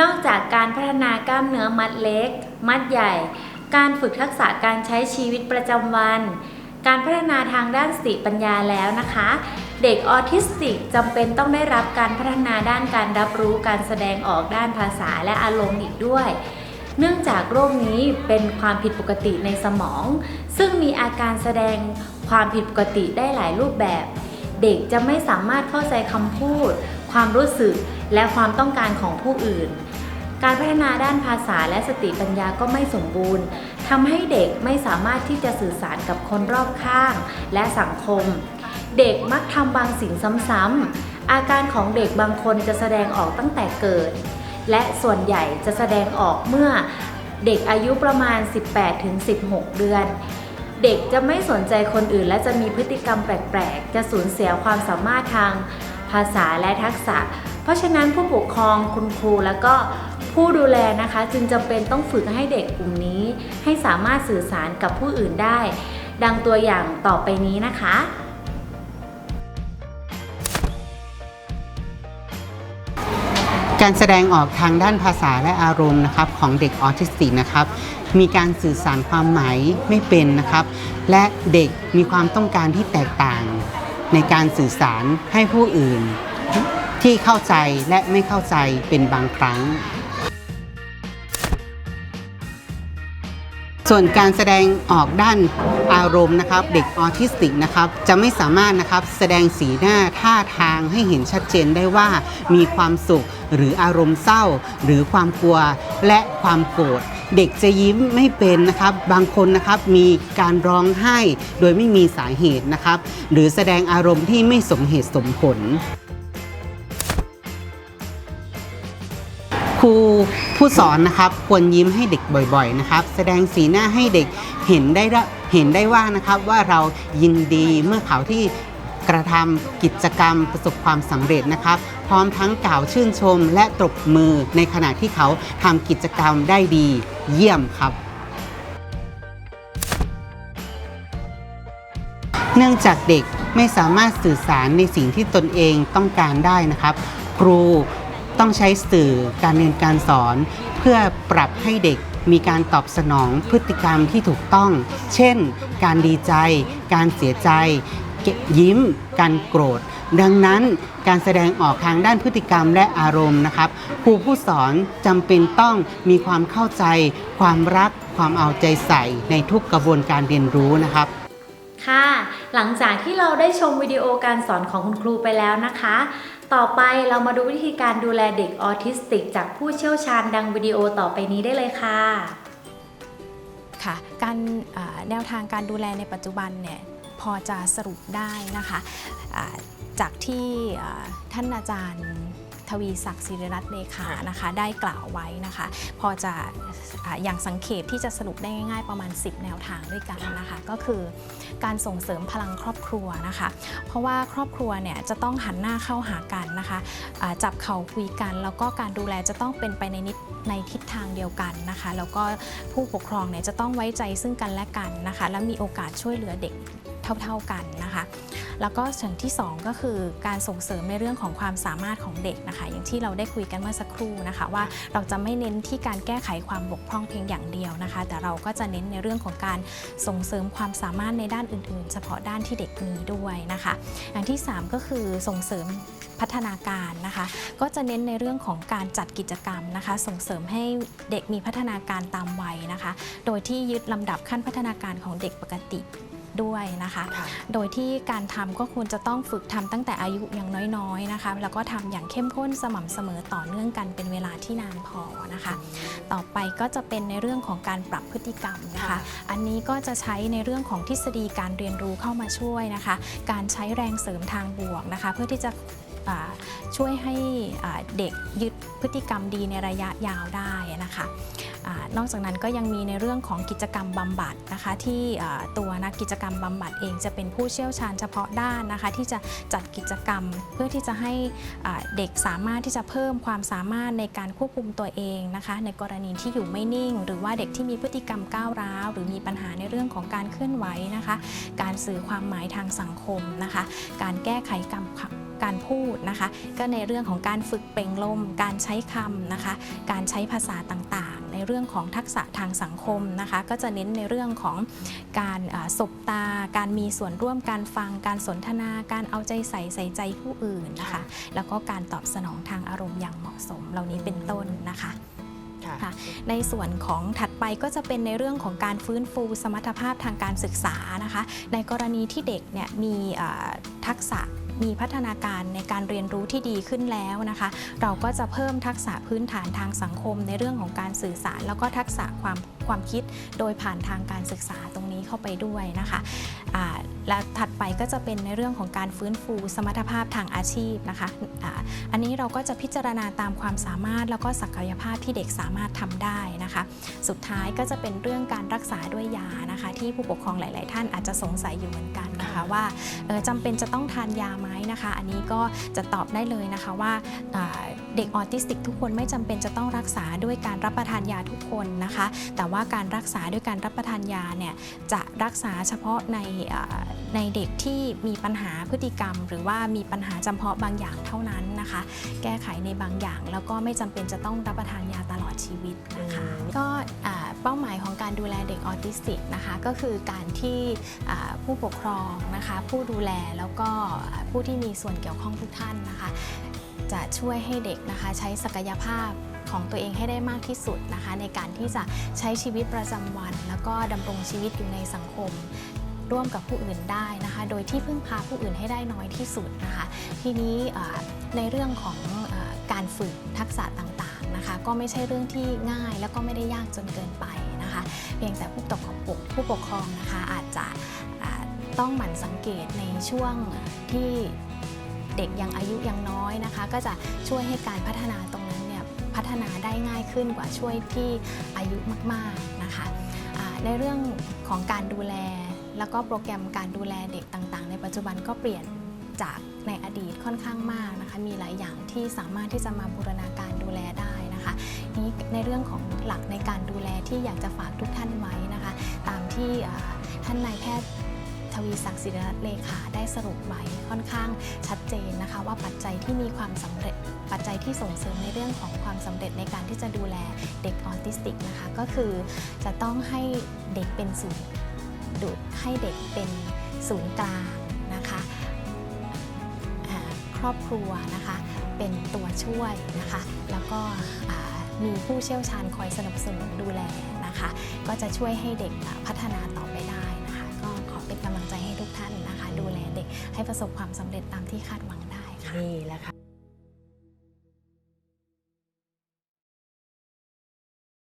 นอกจากการพัฒนากล้ามเนื้อมัดเล็ก มัดใหญ่ การฝึกทักษะการใช้ชีวิตประจำวัน การพัฒนาทางด้านสติปัญญาแล้วนะคะ เด็กออทิสติกจำเป็นต้องได้รับการพัฒนาด้านการรับรู้การแสดงออกด้านภาษาและอารมณ์อีกด้วยเนื่องจากโรคนี้เป็นความผิดปกติในสมอง ซึ่งมีอาการแสดงความผิดปกติได้หลายรูปแบบ เด็กจะไม่สามารถเข้าใจคำพูด ความรู้สึก และความต้องการของผู้อื่น การพัฒนาด้านภาษาและสติปัญญาก็ไม่สมบูรณ์ทำให้เด็กไม่สามารถที่จะสื่อสารกับคนรอบข้าง และสังคม เด็กมักทำบางสิ่งซ้ำๆอาการของเด็กบางคนจะแสดงออกตั้งแต่เกิด และส่วนใหญ่จะแสดงออกเมื่อเด็กอายุประมาณ 18-16 เดือน เด็กจะไม่สนใจคนอื่นและจะมีพฤติกรรมแปลก ๆ จะสูญเสียความสามารถทางาษาและทักษะ เพราะฉะนั้นผู้ปกครองคุณครูแล้วก็ผู้ดูแลนะคะจึงจำเป็นต้องฝึกให้เด็กกลุ่มนี้ ให้สามารถสื่อสารกับผู้อื่นได้ ดังตัวอย่างต่อไปนี้นะคะ การแสดงออกทางด้านภาษาและอารมณ์นะครับของเด็กออทิสติกนะครับมีการสื่อสารความหมายไม่เป็นนะครับ และเด็กมีความต้องการที่แตกต่าง ในการสื่อสารให้ผู้อื่น ที่เข้าใจและไม่เข้าใจเป็นบางครั้ง ส่วนการแสดงออกด้านอารมณ์นะครับ เด็กออทิสติกนะครับจะไม่สามารถนะครับแสดงสีหน้าท่าทางให้เห็นชัดเจนได้ว่ามีความสุขหรืออารมณ์เศร้า หรือความกลัวและความโกรธ เด็กจะยิ้มไม่เป็นนะครับ บางคนนะครับมีการร้องไห้โดยไม่มีสาเหตุนะครับ หรือแสดงอารมณ์ที่ไม่สมเหตุสมผลครูผู้สอนนะครับควรยิ้มให้เด็กบ่อยๆนะครับ แสดงสีหน้าให้เด็กเห็นได้ละเห็นได้ว่านะครับว่าเรายินดีเมื่อเขาที่ กระทำกิจกรรมประสบความสำเร็จนะครับพร้อมทั้งกล่าวชื่นชมและตบมือในขณะที่เขาทำกิจกรรมได้ดี เยี่ยมครับ เนื่องจากเด็กไม่สามารถสื่อสารในสิ่งที่ตนเองต้องการได้นะครับ ครูต้องใช้สื่อการเรียนการสอน เพื่อปรับให้เด็กมีการตอบสนองพฤติกรรมที่ถูกต้อง เช่น การดีใจ การเสียใจ ยิ้ม การโกรธ ดังนั้นการแสดงออกทางด้านพฤติกรรมและอารมณ์นะครับครูผู้สอนจำเป็นต้องมีความเข้าใจ ความรัก ความเอาใจใส่ในทุกกระบวนการเรียนรู้นะครับค่ะ หลังจากที่เราได้ชมวิดีโอการสอนของคุณครูไปแล้วนะคะ ต่อไปเรามาดูวิธีการดูแลเด็กออทิสติก จากผู้เชี่ยวชาญดังวิดีโอต่อไปนี้ได้เลยค่ะ ค่ะ การอ่าแนวทางการดูแลในปัจจุบันเนี่ย พอจะสรุปได้นะคะอ่าจากที่อ่าท่านอาจารย์ทวีศักดิ์ศิริรัตน์เลขานะคะได้กล่าวไว้นะคะ พอจะอาอย่างสังเขปที่จะสรุปได้ง่ายๆประมาณ 10 แนวทางด้วยกันนะคะ ก็คือการส่งเสริมพลังครอบครัวนะคะ เพราะว่าครอบครัวเนี่ยจะต้องหันหน้าเข้าหากันนะคะอ่าจับเข่าคุยกัน แล้วก็การดูแลจะต้องเป็นไปในนิดในทิศทางเดียวกันนะคะ แล้วก็ผู้ปกครองเนี่ยจะต้องไว้ใจซึ่งกันและกันนะคะ และมีโอกาสช่วยเหลือเด็ก เท่า ๆกันนะคะ แล้วก็ส่วนที่ 2 ก็คือการส่งเสริมในเรื่องของความสามารถของเด็กนะคะ อย่างที่เราได้คุยกันเมื่อสักครู่นะคะ ว่าเราจะไม่เน้นที่การแก้ไขความบกพร่องเพียงอย่างเดียวนะคะ แต่เราก็จะเน้นในเรื่องของการส่งเสริมความสามารถในด้านอื่น ๆ เฉพาะด้านที่เด็กมีด้วยนะคะ อย่างที่ 3 ก็คือส่งเสริมพัฒนาการนะคะ ก็จะเน้นในเรื่องของการจัดกิจกรรมนะคะ ส่งเสริมให้เด็กมีพัฒนาการตามวัยนะคะ โดยที่ยึดลำดับขั้นพัฒนาการของเด็กปกติ ด้วยนะคะ โดยที่การทำก็ควรจะต้องฝึกทำตั้งแต่อายุยังน้อยๆนะคะ แล้วก็ทำอย่างเข้มข้นสม่ำเสมอต่อเนื่องกันเป็นเวลาที่นานพอนะคะ ต่อไปก็จะเป็นในเรื่องของการปรับพฤติกรรมนะคะ อันนี้ก็จะใช้ในเรื่องของทฤษฎีการเรียนรู้เข้ามาช่วยนะคะ การใช้แรงเสริมทางบวกนะคะ เพื่อที่จะอ่า ช่วยให้เด็กยึดพฤติกรรมดีในระยะยาวได้นะคะอนอกจากนั้นก็ยังมีในเรื่องของกิจกรรมบำบัดนะคะที่ตัวนักกิจกรรมบำบัดเองจะเป็นผู้เชี่ยวชาญเฉพาะด้านนะคะ ที่จะจัดกิจกรรมเพื่อที่จะให้เด็กสามารถที่จะเพิ่มความสามารถในการควบคุมตัวเองนะคะ ในกรณีที่อยู่ไม่นิ่ง หรือว่าเด็กที่มีพฤติกรรมก้าวร้าวหรือมีปัญหาในเรื่องของการเคลื่อนไหวนะคะ การสื่อความหมายทางสังคมนะคะ การแก้ไขกรรม การพูดนะคะ ก็ในเรื่องของการฝึกเปล่งลม การใช้คำนะคะ การใช้ภาษาต่างๆ ในเรื่องของทักษะทางสังคมนะคะ ก็จะเน้นในเรื่องของการอ่าสบตา การมีส่วนร่วมการฟัง การสนทนา การเอาใจใส่ใส่ใจผู้อื่นนะคะ แล้วก็การตอบสนองทางอารมณ์อย่างเหมาะสมเหล่านี้เป็นต้นนะคะค่ะค่ะในส่วนของถัดไปก็จะเป็นในเรื่องของการฟื้นฟูสมรรถภาพทางการศึกษานะคะ ในกรณีที่เด็กเนี่ยมีอ่าทักษะ มีพัฒนาการในการเรียนรู้ที่ดีขึ้นแล้วนะคะ เราก็จะเพิ่มทักษะพื้นฐานทางสังคม ในเรื่องของการสื่อสาร แล้วก็ทักษะความความคิดโดยผ่านทางการศึกษาตรงนี้เข้าไปด้วยนะคะและถัดไปก็จะเป็นในเรื่องของการฟื้นฟูสมรรถภาพทางอาชีพนะคะออันนี้เราก็จะพิจารณาตามความสามารถแล้วก็ศักยภาพที่เด็กสามารถทำได้นะคะ สุดท้ายก็จะเป็นเรื่องการรักษาด้วยยานะคะ ที่ผู้ปกครองหลาย ๆ ท่านอาจจะสงสัยอยู่เหมือนกันนะคะว่าเอ่อจำเป็นจะต้องทานยาไหมนะคะ อันนี้ก็จะตอบได้เลยนะคะว่าอ่า เด็กออทิสติกทุกคนไม่จำเป็นจะต้องรักษาด้วยการรับประทานยาทุกคนนะคะ แต่ว่าการรักษาด้วยการรับประทานยาเนี่ยจะรักษาเฉพาะในอ่าในเด็กที่มีปัญหาพฤติกรรม หรือว่ามีปัญหาจำเพาะบางอย่างเท่านั้นนะคะ แก้ไขในบางอย่าง แล้วก็ไม่จำเป็นจะต้องรับประทานยาตลอดชีวิตนะคะ ก็อ่าเป้าหมายของการดูแลเด็กออทิสติกนะคะก็คือการที่อ่าผู้ปกครองนะคะผู้ดูแลแล้วก็ผู้ที่มีส่วนเกี่ยวข้องทุกท่านนะคะ จะช่วยให้เด็กนะคะใช้ศักยภาพของตัวเองให้ได้มากที่สุดนะคะ ในการที่จะใช้ชีวิตประจำวัน แล้วก็ดำรงชีวิตอยู่ในสังคม ร่วมกับผู้อื่นได้นะคะ โดยที่พึ่งพาผู้อื่นให้ได้น้อยที่สุดนะคะ ทีนี้ในเรื่องของอการฝึกทักษะต่างๆนะคะ ก็ไม่ใช่เรื่องที่ง่ายแล้วก็ไม่ได้ยากจนเกินไปนะคะ เพียงแต่ผู้ปกครองผู้ปกครองนะคะอาจจะต้องหมั่นสังเกตในช่วงที่ ด็กยังอายุยังน้อยนะคะ ก็จะช่วยให้การพัฒนาตรงนั้นเนี่ยพัฒนาได้ง่ายขึ้นกว่าช่วยที่อายุมากๆนะคะในเรื่องของการดูแล แล้วก็โปรแกรมการดูแลเด็กต่างๆ ในปัจจุบันก็เปลี่ยนจากในอดีตค่อนข้างมากนะคะมีหลายอย่างที่สามารถที่จะมาบูรณาการดูแลได้นะคะนี้ในเรื่องของหลักในการดูแลที่อยากจะฝากทุกท่านไว้นะคะ ตามที่ท่านนายแพทย์ ทวีศักดิ์ศิริรัตน์เลขาได้สรุปไว้ค่อนข้างชัดเจนนะคะ ว่าปัจจัยที่มีความสำเร็จปัจจัยที่ส่งเสริมในเรื่องของความสำเร็จในการที่จะดูแลเด็กออทิสติกนะคะ ก็คือจะต้องให้เด็กเป็นศูนย์ดูให้เด็กเป็นศูนย์กลางนะคะครอบครัวนะคะเป็นตัวช่วยนะคะ แล้วก็มีผู้เชี่ยวชาญคอยสนับสนุนดูแลนะคะ ก็จะช่วยให้เด็กพัฒนาต่อไปได้ เป็นกำลังใจให้ทุกท่านนะคะ ดูแลเด็กให้ประสบความสำเร็จตามที่คาดหวังได้ค่ะ นี่แหละค่ะ